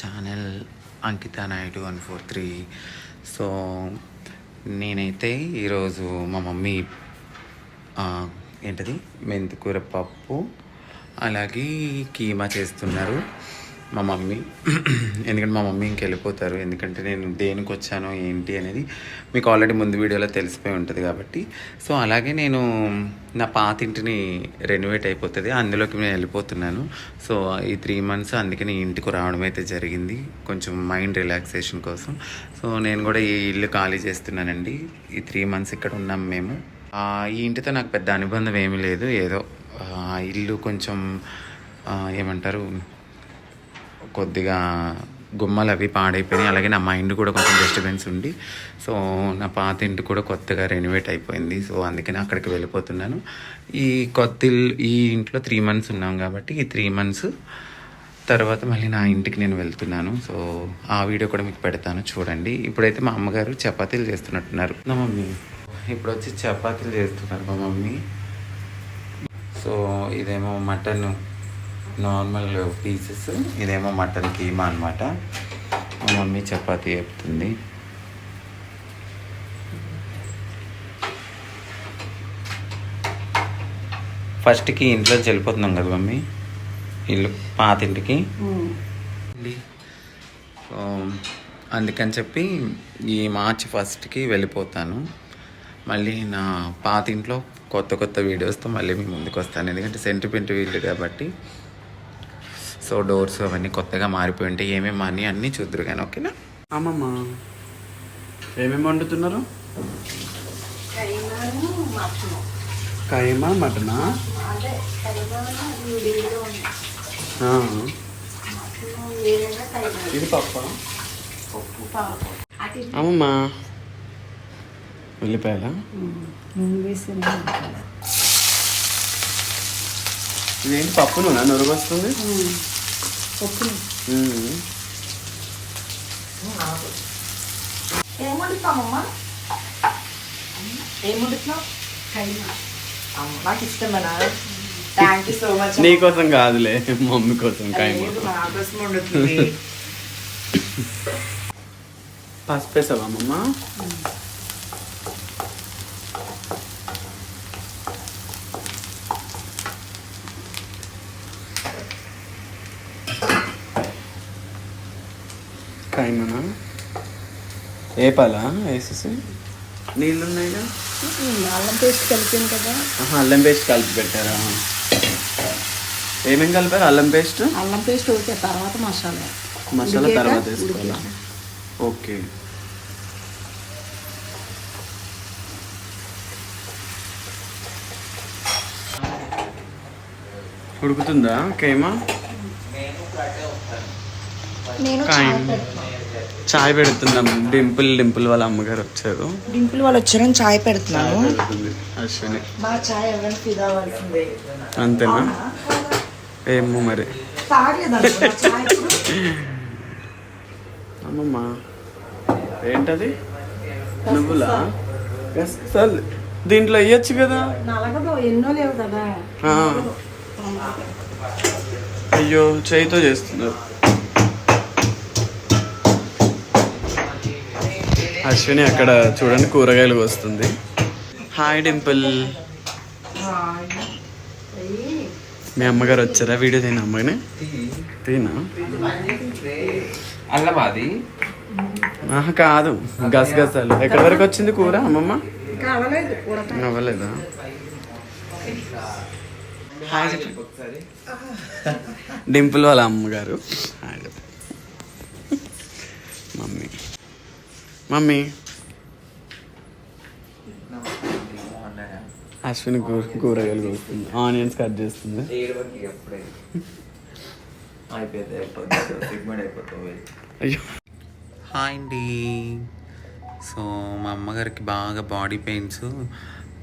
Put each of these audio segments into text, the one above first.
Channel Ankita Naidu one four three so నేనైతే ఈరోజు మా మమ్మీ ఏంటది? మెంతికూర పప్పు అలాగే కీమా చేస్తున్నారు. మా మమ్మీ. ఎందుకంటే మా మమ్మీ ఇంకెళ్ళిపోతారు ఎందుకంటే నేను దేనికి వచ్చాను ఏంటి అనేది మీకు ఆల్రెడీ ముందు వీడియోలో తెలిసిపోయి ఉంటుంది కాబట్టి. సో అలాగే నేను నా పాత ఇంటిని రెనోవేట్ అయిపోతుంది. అందులోకి నేను వెళ్ళిపోతున్నాను. సో ఈ త్రీ మంత్స్ అందుకని నేను ఇంటికి రావడం అయితే జరిగింది. కొంచెం మైండ్ రిలాక్సేషన్ కోసం. సో నేను కూడా ఈ ఇల్లు ఖాళీ చేస్తున్నానండి. ఈ త్రీ మంత్స్ ఇక్కడ ఉన్నాం మేము. ఈ ఇంటితో నాకు పెద్ద అనుబంధం ఏమీ లేదు. ఏదో ఇల్లు కొంచెం ఏమంటారు? కొద్దిగా గుమ్మలు అవి పాడైపోయినాయి. అలాగే నా మైండ్ కూడా కొంచెం డిస్టర్బెన్స్ ఉండి సో నా పాత ఇంటి కూడా కొత్తగా రెనోవేట్ అయిపోయింది. సో అందుకని అక్కడికి వెళ్ళిపోతున్నాను. ఈ కొత్త ఈ ఇంట్లో త్రీ మంత్స్ ఉన్నాం కాబట్టి ఈ త్రీ మంత్స్ తర్వాత మళ్ళీ నా ఇంటికి నేను వెళ్తున్నాను. సో ఆ వీడియో కూడా మీకు పెడతాను. చూడండి. ఇప్పుడైతే మా అమ్మగారు చపాతీలు చేస్తున్నట్టున్నారు. నా మమ్మీ. ఇప్పుడు వచ్చి చపాతీలు చేస్తున్నారు మా మమ్మీ. సో ఇదేమో మటన్. Normal pieces. ఇదేమో మటన్ కీమా అనమాట మా మమ్మీ చపాతీ చెప్తుంది. ఫస్ట్కి ఇంట్లో వెళ్ళిపోతున్నాం కదా మమ్మీ? ఇల్లు పాత ఇంటికి అండి. సో అందుకని చెప్పి ఈ మార్చ్ ఫస్ట్కి వెళ్ళిపోతాను. మళ్ళీ నా పాత ఇంట్లో కొత్త కొత్త వీడియోస్తో మళ్ళీ మీ ముందుకు వస్తాను. ఎందుకంటే సెంటిమెంట్ వీళ్ళు కాబట్టి. సో డోర్స్ అవన్నీ కొత్తగా మారిపోయి ఉంటాయి ఏమేమి అని అన్నీ చూద్దరు కానీ ఓకేనా? అమ్మమ్మ ఏమేమి వండుతున్నారు? కైమా మటనా? ఇది పప్ప? అమ్మమ్మ. ఉల్లిపాయల? ఇదేంటి పప్పు నూనె? నొరుగు వస్తుంది? పప్పు ఉమ్. ఏం వండుతామమ్మా ఏం వండుతున్నావు? నాకు ఇష్టమేనా? థ్యాంక్ యూ సో మచ్ నీకోసం కాదులే మమ్మీ కోసం కైమా నా కోసం. వండుతుంది? పసుపు వేసావా అమ్మమ్మ కైమనా? ఏ పాలా వేసేసి నీళ్ళు ఉన్నాయిగా అల్లం పేస్ట్ కలిపాను కదా. ఆహా, అల్లం పేస్ట్ కలిపి పెట్టారా? ఏమేం కలిపారు? అల్లం పేస్ట్? అల్లం పేస్ట్ ఓకే తర్వాత మసాలా. మసాలా తర్వాత వేసుకోవాలా. ఓకే. ఉడుకుతుందా కేమా? నేను. చాయ్ పెడతాను చాయ్ పెడుతున్నాం. డింపుల్ డింపుల్ వాళ్ళ అమ్మగారు వచ్చారు. డింపుల్ వాళ్ళు వచ్చారని చాయ్ పెడుతున్నాను. అశ్విని. మా చాయ్ ఎవరైనా ఫిదా అవ్వాల్సిందే. అంతేనా? ఏమో మరి. అమ్మమ్మ ఏంటది? నువ్వులా? అసలు దీంట్లో వేయచ్చు కదా. ఎన్నో లేవు కదా. అయ్యో చేయితో చేస్తున్నారు. అశ్విని అక్కడ చూడండి కూరగాయలు వస్తుంది హాయ్ డింపుల్ మీ అమ్మగారు వచ్చారా? వీడియో తీన అమ్మగానే. తీనా? అల్లమాది. ఆహా కాదు. గసగసాలు ఎక్కడి వరకు వచ్చింది కూర అమ్మమ్మ? అవ్వలేదు హాయ్. డింపుల్ వాళ్ళ అమ్మగారు హాయ్ చెప్పు. Mummy mummy. అశ్విని కూర కూరగాయలు కోస్తుంది ఆనియన్స్ కట్ చేస్తుంది. అయ్యో. హాయ్ అండి. సో మా అమ్మగారికి బాగా బాడీ పెయిన్స్.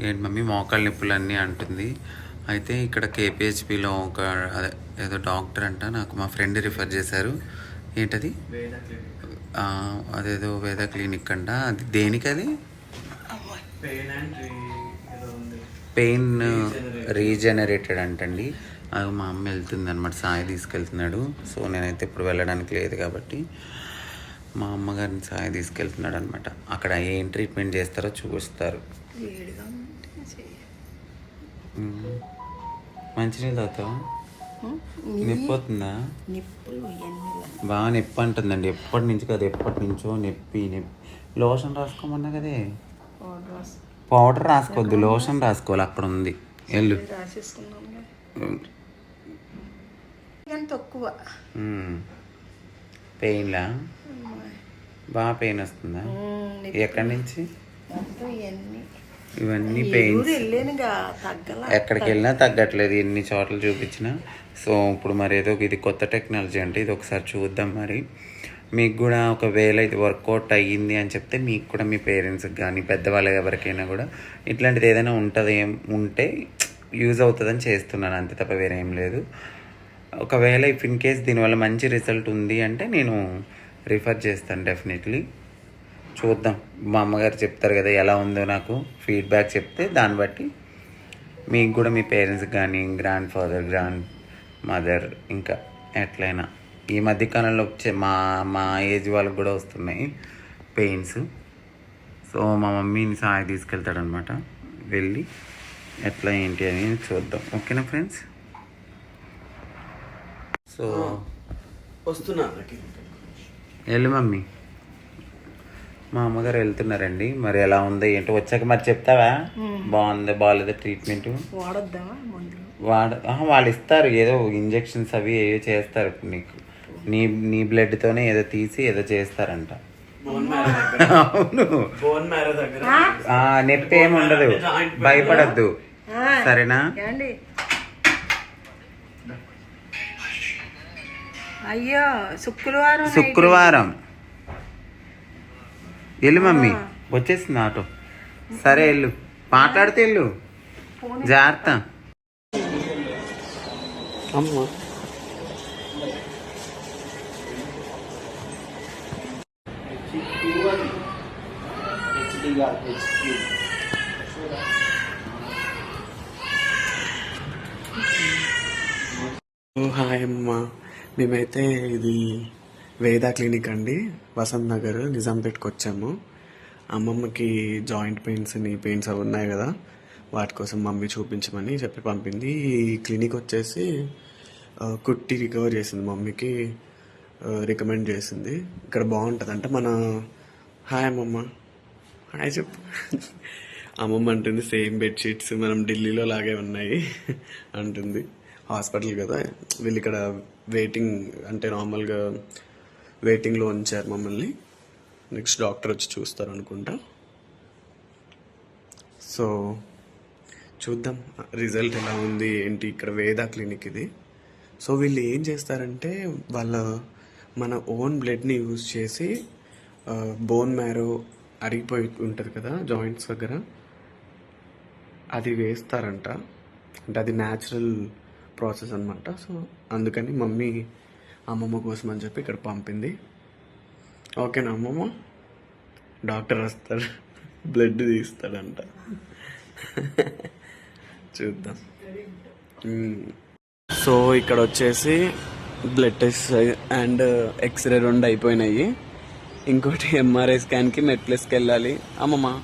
ఏంటి మమ్మీ? మోకాళ్ళ నొప్పులు అన్నీ అంటుంది. అయితే ఇక్కడ కేపిహెచ్పిలో ఒక అదే ఏదో డాక్టర్ అంట నాకు మా ఫ్రెండ్ రిఫర్ చేశారు. ఏంటది? అదేదో వేద క్లినిక్ అంట. అది దేనికి అది పెయిన్ రీజనరేటెడ్. అంటండి. అది మా అమ్మ వెళ్తుంది అనమాట సాయి తీసుకెళ్తున్నాడు. సో నేనైతే ఇప్పుడు వెళ్ళడానికి లేదు కాబట్టి మా అమ్మగారిని సాయి తీసుకెళ్తున్నాడు అనమాట అక్కడ ఏం ట్రీట్మెంట్ చేస్తారో చూపిస్తారు. మంచినీళ్ళు తాగుతావా? నొప్పి అవుతుందా నిప్పులు ఇవన్నీ బాగా నొప్పి అంటుందండి ఎప్పటి నుంచి కదా ఎప్పటి నుంచో నొప్పి నొప్పి. లోషన్ రాసుకోమన్నా కదే? పౌడర్ రాసుకోవద్దు లోషన్ రాసుకోవాలి. అక్కడ ఉంది. వెళ్ళు తక్కువ. పెయిన్లా? బాగా పెయిన్ వస్తుందా? ఎక్కడి నుంచి? ఇవన్నీ పెయిన్స్. ఎక్కడికి వెళ్ళినా తగ్గట్లేదు. ఎన్ని చోట్ల చూపించినా. సో ఇప్పుడు మరి ఏదో ఇది కొత్త టెక్నాలజీ అంటే ఇది ఒకసారి చూద్దాం మరి. మీకు కూడా ఒకవేళ ఇది వర్కౌట్ అయ్యింది అని చెప్తే మీకు కూడా మీ పేరెంట్స్కి కానీ పెద్దవాళ్ళకి ఎవరికైనా కూడా ఇట్లాంటిది ఏదైనా ఉంటుంది ఏం ఉంటే యూజ్ అవుతుందని చేస్తున్నాను. అంతే తప్ప వేరే లేదు. ఒకవేళ ఇఫ్ ఇన్ కేస్ దీనివల్ల మంచి రిజల్ట్ ఉంది అంటే నేను రిఫర్ చేస్తాను డెఫినెట్లీ. చూద్దాం. మా అమ్మగారు చెప్తారు కదా ఎలా ఉందో నాకు ఫీడ్బ్యాక్ చెప్తే దాన్ని బట్టి మీకు కూడా మీ పేరెంట్స్ కానీ గ్రాండ్ ఫాదర్ గ్రాండ్ మదర్ ఇంకా ఎట్లయినా. ఈ మధ్య కాలంలో వచ్చే మా మా ఏజ్ వాళ్ళకి కూడా వస్తున్నాయి పెయిన్స్. సో మా మమ్మీని సాయి తీసుకెళ్తాడనమాట వెళ్ళి ఎట్లా ఏంటి అని చూద్దాం. ఓకేనా ఫ్రెండ్స్? సో వస్తున్నా. వెళ్ళు మమ్మీ. మా అమ్మగారు వెళ్తున్నారండి. మరి ఎలా ఉందో ఏంటో వచ్చాక మరి చెప్తావా? బాగుందా బాగాలేదా ట్రీట్మెంట్ వాడొద్దామా? వాడ వాళ్ళు ఇస్తారు ఏదో ఇంజెక్షన్స్ అవి ఏవో చేస్తారు. నీకు నీ నీ బ్లడ్తోనే ఏదో తీసి ఏదో చేస్తారంట. బోన్ మ్యారో దగ్గర. అవును. బోన్ మ్యారో దగ్గర. ఆ, నొప్పి ఏమి ఉండదు. భయపడద్దు. సరేనా? అయ్యో శుక్రవారం శుక్రవారం. వెళ్ళు మమ్మీ. వచ్చేసింది ఆటో. సరే వెళ్ళు. మాట్లాడితే వెళ్ళు. జాగ్రత్త. అమ్మ. ఓ, హాయ్ అమ్మ. మేమైతే ఇది వేద క్లినిక్ అండి. వసంత్ నగర్ నిజాంపేట్కి వచ్చాము. అమ్మమ్మకి జాయింట్ పెయిన్స్ నీ పెయిన్స్ అవి ఉన్నాయి కదా. వాటి కోసం మమ్మీ చూపించమని చెప్పి పంపింది. ఈ క్లినిక్ వచ్చేసి కుట్టి రికవర్ చేసింది మమ్మీకి రికమెండ్ చేసింది. ఇక్కడ బాగుంటుంది అంటే మన హాయ్ అమ్మమ్మ. హాయ్ చెప్పు. అమ్మమ్మ అంటుంది సేమ్ బెడ్షీట్స్ మనం ఢిల్లీలో లాగే ఉన్నాయి అంటుంది. హాస్పిటల్ కదా వీళ్ళు ఇక్కడ వెయిటింగ్ అంటే నార్మల్గా వెయిటింగ్లో ఉంచారు మమ్మల్ని. నెక్స్ట్ డాక్టర్ వచ్చి చూస్తారు అనుకుంటా. సో చూద్దాం రిజల్ట్ ఎలా ఉంది ఏంటి ఇక్కడ వేద క్లినిక్ ఇది. సో వీళ్ళు ఏం చేస్తారంటే వాళ్ళ మన ఓన్ బ్లడ్ని యూజ్ చేసి బోన్ మ్యారో అరిగిపోయి ఉంటుంది కదా జాయింట్స్ దగ్గర. అది వేస్తారంట. అంటే అది న్యాచురల్ ప్రాసెస్ అనమాట సో అందుకని మమ్మీ అమ్మమ్మ కోసం అని చెప్పి ఇక్కడ పంపింది. ఓకేనా అమ్మమ్మ? డాక్టర్ వస్తారు బ్లడ్ తీస్తాడంట. చూద్దాం. సో ఇక్కడ వచ్చేసి బ్లడ్ టెస్ట్ అండ్ ఎక్స్రే రెండు అయిపోయినాయి. ఇంకోటి ఎంఆర్ఐ స్కాన్కి మెట్లెస్కి వెళ్ళాలి. అమ్మమ్మ.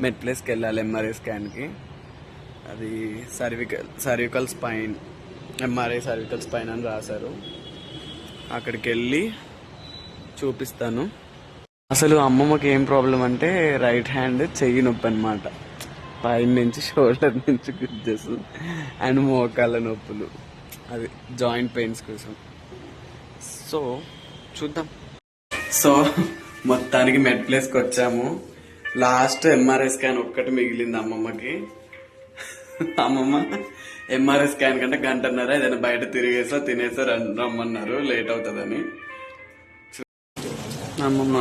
మెట్ప్లేస్కి వెళ్ళాలి ఎంఆర్ఐ స్కాన్కి అది cervical cervical spine MRI cervical spine అని రాశారు. అక్కడికి వెళ్ళి చూపిస్తాను. అసలు అమ్మమ్మకి ఏం ప్రాబ్లం అంటే రైట్ హ్యాండ్ చెయ్యి నొప్పి అనమాట పైన నుంచి షోల్డర్ నుంచి గుజ్జెస్ అండ్ మోకాళ్ళ నొప్పులు. అది జాయింట్ పెయిన్స్ కోసం. సో చూద్దాం. సో మొత్తానికి మెడ్ ప్లేస్కి వచ్చాము. లాస్ట్ ఎంఆర్ఐ స్కాన్ ఒక్కటి మిగిలింది అమ్మమ్మకి. అమ్మమ్మ ఎంఆర్ఐ స్కాన్ కంటే గంటన్నర ఏదైనా బయట తిరిగేసా తినేసా రమ్మన్నారు. లేట్ అవుతుందని. అమ్మమ్మ.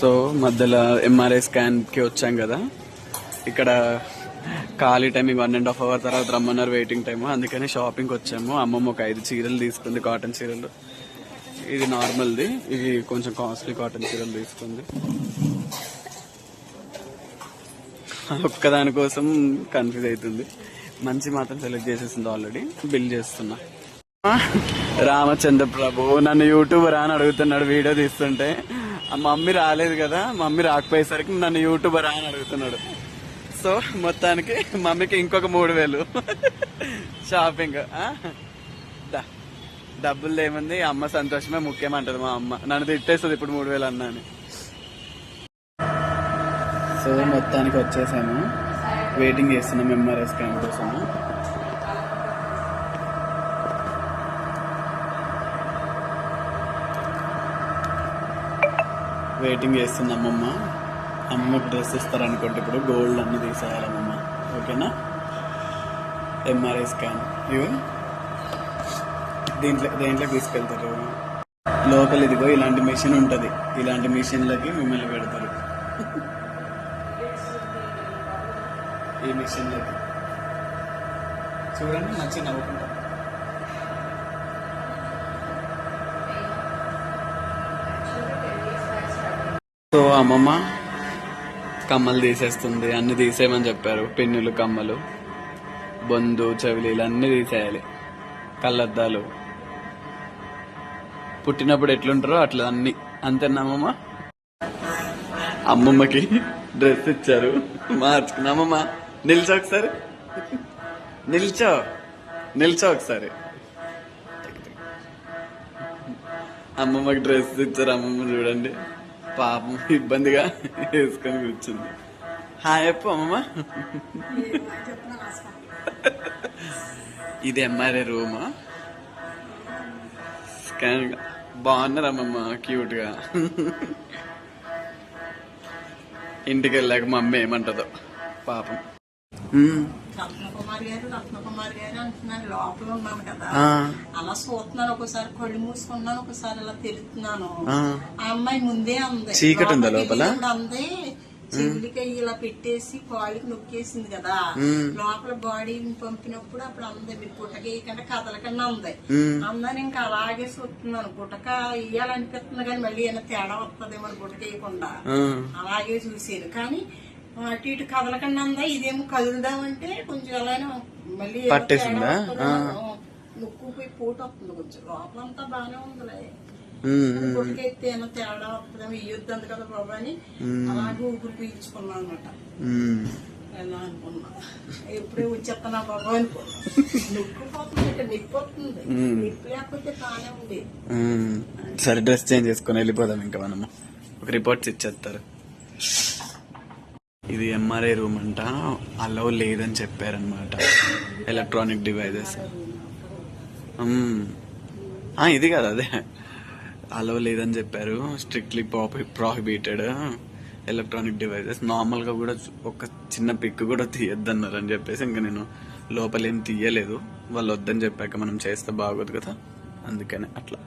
సో మధ్యలో ఎంఆర్ఐ స్కాన్కి వచ్చాం కదా. ఇక్కడ ఖాళీ timing one and half hour తర్వాత రమ్మన్నారు వెయిటింగ్ టైం అందుకని షాపింగ్కి వచ్చాము. అమ్మమ్మ ఒక ఐదు చీరలు తీసుకుంది కాటన్ చీరలు. ఇది నార్మల్ది ఇది కొంచెం కాస్ట్లీ కాటన్ చీరలు తీసుకుంది. ఒక్కదాని కోసం కన్ఫ్యూజ్ అవుతుంది. మంచి మాత్రం సెలెక్ట్ చేసేసింది ఆల్రెడీ బిల్ చేస్తున్నా. రామచంద్ర ప్రభు నన్ను యూట్యూబర్ అని అడుగుతున్నాడు వీడియో తీస్తుంటే. మమ్మీ రాలేదు కదా మమ్మీ రాకపోయేసరికి నన్ను యూట్యూబర్ అని అడుగుతున్నాడు. సో మొత్తానికి మమ్మీకి ఇంకొక మూడు వేలు. షాపింగ్ డబ్బులు ఏముంది అమ్మ సంతోషమే ముఖ్యమంటది మా అమ్మ. నన్ను తిట్టేస్తుంది ఇప్పుడు మూడు వేలు అన్నా అని. సో మొత్తానికి వచ్చేసాము వెయిటింగ్ చేస్తున్నాం ఎంఆర్ఎస్ క్యాంప్ కోసం వెయిటింగ్ చేస్తున్నాం అమ్మమ్మ. అమ్మకి డ్రెస్ ఇస్తారు అనుకోండి ఇప్పుడు గోల్డ్ అన్ని తీసేయాలమ్మ. అమ్మమ్మ ఓకేనా ఎంఆర్ఐ స్కాన్ ఇవి? దీంట్లో దేంట్లో తీసుకెళ్తారు? లోపల ఇదిగో ఇలాంటి మిషన్ ఉంటుంది. ఇలాంటి మిషన్లకి మిమ్మల్ని పెడతారు. ఈ మిషన్లకి చూడండి నచ్చి నవ్వుకుంటారు సో అమ్మమ్మ కమ్మలు తీసేస్తుంది అన్ని తీసేయమని చెప్పారు. పిన్నులు కమ్మలు బొందు చెవిలీలు అన్ని తీసేయాలి. కళ్ళద్దాలు. పుట్టినప్పుడు ఎట్లుంటారో అట్లా అన్ని. అంతేనా అమ్మమ్మకి డ్రెస్ ఇచ్చారు. మార్చుకున్నా నిల్చో ఒకసారి. నిల్చో నిల్చో ఒకసారి. అమ్మమ్మకి డ్రెస్ ఇచ్చారు అమ్మమ్మ చూడండి. పాపం ఇబ్బందిగా వేసుకొని కూర్చుంది. హాయ్ అప్పు అమ్మమ్మ. ఇది ఎంఆర్ఏ రూమా? స్కాన్ బాగున్నారు అమ్మమ్మ? క్యూట్ ఇంటికి వెళ్ళాక మమ్మీ ఏమంటదో. పాపం. రత్నకుమారి గారు రత్నకుమారి గారు అంటున్నాను లోపల ఉన్నాను కదా. అలా చూస్తున్నాను ఒకసారి కళ్ళు మూసుకున్నాను ఒకసారి అలా తెలుస్తున్నాను ఆ. అమ్మాయి ముందే అంది. చీకటి ఉందా లోపల? అంది చెవులకి ఇలా పెట్టేసి కాళ్ళకి నొక్కేసింది కదా. లోపల బాడీని పంపినప్పుడు అప్పుడు అంది మీరు పుట్టక వేయకుండా కదలకుండా అంది. అందని ఇంకా అలాగే చూస్తున్నాను. పుట్టక ఇయ్యాలనిపిస్తుంది కానీ మళ్ళీ ఏమైనా తేడా పుట్టక వేయకుండా. ఆ. అలాగే చూసాను కానీ అటు ఇటు కదలకుండా ఉందా? ఇదేమో కదులుదామంటే కొంచెం అలానే మళ్ళీ పట్టేసిందా? ముక్కు పోయి పూట వస్తుంది కొంచెం. లోపలంతా బాగానే ఉందిలే. కొడుకైతే ఏమో తేడా వస్తుందేమో ఇయ్యొద్దు కదా బాబా అని అలాగే ఊపిరి పీల్చుకున్నాను అనమాట. ఎలా అనుకున్నా. ఎప్పుడే వచ్చేస్తున్నా బాబా అనుకున్నా నొక్కిపోతుంది ఇక్కడ నొప్పి వస్తుంది. నొప్పి లేకపోతే బాగానే ఉంది. సరే డ్రెస్ చేంజ్ చేసుకొని వెళ్ళిపోదాం ఇంకా మనము. ఒక రిపోర్ట్స్ ఇచ్చేస్తారు. ఇది ఎంఆర్ఐ రూమ్ అంట. అలవ్ లేదని చెప్పారనమాట ఎలక్ట్రానిక్ డివైజెస్ ఇది కదా అదే. అలవ్ లేదని చెప్పారు. స్ట్రిక్ట్లీ ప్రాహిబిటెడ్ ఎలక్ట్రానిక్ డివైజెస్ నార్మల్గా కూడా ఒక చిన్న పిక్ కూడా తీయొద్దన్నారు అని చెప్పేసి ఇంకా నేను లోపలేం తీయలేదు. వాళ్ళు వద్దని చెప్పాక మనం చేస్తే బాగోదు కదా. అందుకనే అట్లా.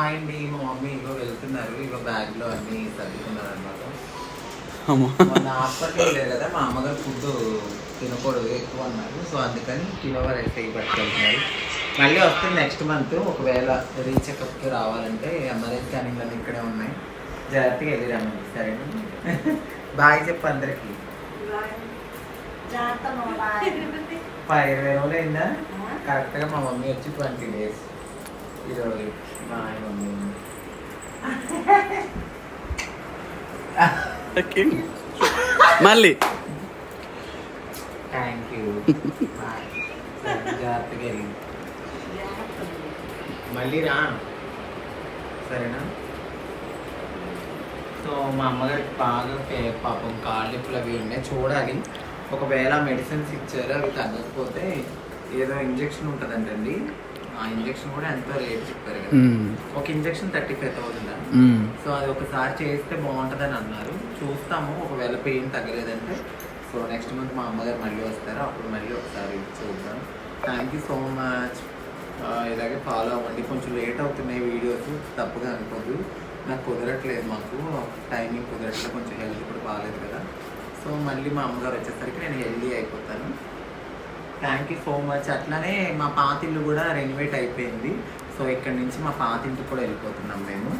అండి మా మమ్మీ ఇగో వెళ్తున్నారు. ఇగో బ్యాగ్లో అన్ని సర్దుకున్నారు అనమాట హాస్పిటల్ కదా మా అమ్మగారు ఫుడ్ తినకూడదు ఎక్కువ అన్నారు. సో అందుకని కిలో రైస్ పట్టుకెళ్తున్నారు మళ్ళీ వస్తుంది నెక్స్ట్ మంత్ ఒకవేళ రీచెకప్కి రావాలంటే ఎంఆర్ఐ స్కానింగ్ అన్ని ఇక్కడే ఉన్నాయి. జాగ్రత్తగా వెళ్ళి రమ్మండి సరేనా? బాయ్ చెప్పు అందరికి. ఇరవై రోజులు అయిందా? కరెక్ట్గా మా మమ్మీ వచ్చి ట్వంటీ డేస్. ఈరోజు బాయ్ మమ్మీ. మళ్ళీ. థ్యాంక్ యూ జాగ్రత్తగా మళ్ళీ రా. సరేనా? సో మా అమ్మగారికి బాగా పే- పాపం కాళ్ళు నొప్పులు అవి ఉన్నాయి. చూడాలి. ఒకవేళ మెడిసిన్స్ ఇచ్చారు అవి తగ్గకపోతే ఏదో ఇంజెక్షన్ ఉంటుందంటండి. ఆ ఇంజెక్షన్ కూడా ఎంతో రేట్ చెప్పారు కదా. ఒక injection thirty five thousand so అది ఒకసారి చేస్తే బాగుంటుందని అన్నారు. చూస్తాము. ఒకవేళ పెయిన్ తగ్గలేదంటే సో నెక్స్ట్ మంత్ మా అమ్మగారు మళ్ళీ వస్తారు. అప్పుడు మళ్ళీ ఒకసారి చూద్దాం. థ్యాంక్ యూ సో మచ్ ఇలాగే ఫాలో అవ్వండి. కొంచెం లేట్ అవుతున్నాయి వీడియోస్ తప్పుగా అనుకోదు నాకు కుదరట్లేదు మాకు. టైమింగ్ కుదరట్లేదు. కొంచెం హెల్త్ కూడా బాగాలేదు కదా. సో మళ్ళీ మా అమ్మగారు వచ్చేసరికి నేను హెల్దీ అయిపోతాను. థ్యాంక్ యూ సో మచ్ అట్లానే మా పాతిల్లు కూడా రెనోవేట్ అయిపోయింది. సో ఇక్కడ నుంచి మా పాతింటికి కూడా వెళ్ళిపోతున్నాం మేము.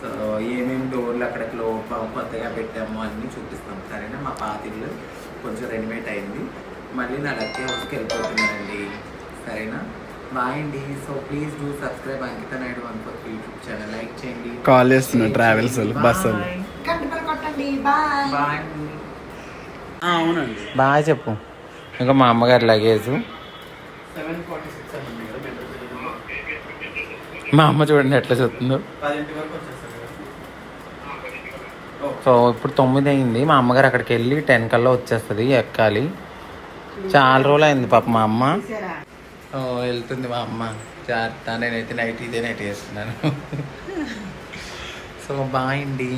సో ఏమేమి డోర్లు అక్కడ క్లో కొత్తగా పెట్టాము అన్నీ చూపిస్తాం. సరేనా? మా పాతిళ్ళు కొంచెం రెనోవేట్ అయింది. మళ్ళీ నా లక్కీ హౌస్కి వెళ్ళిపోతున్నానండి. సరేనా? బాయ్ అండి. So please do subscribe Ankita Naidu one four YouTube channel. Like చేయండి. కాల్ చేస్తున్నారు ట్రావెల్స్ వాళ్ళు బస్ వాళ్ళు Bye. కంటి కొట్టండి. బాయ్. బాయ్ అవునండి. బాయ్ చెప్పు. ఇంకా మా అమ్మగారి లగేజ్ మా అమ్మ చూడండి ఎట్లా చూస్తుందో. పదింటి వరకు వచ్చేస్తారు సో ఇప్పుడు తొమ్మిది అయింది మా అమ్మగారు అక్కడికి వెళ్ళి టెన్ కల్లా వచ్చేస్తుంది ఎక్కాలి. చాలా రోజులు అయింది పాప మా అమ్మ. ఓ, వెళ్తుంది మా అమ్మ. జాగ్రత్త. నేనైతే నైట్ ఇదే నైట్ చేస్తున్నాను. సో బాయ్ అండి.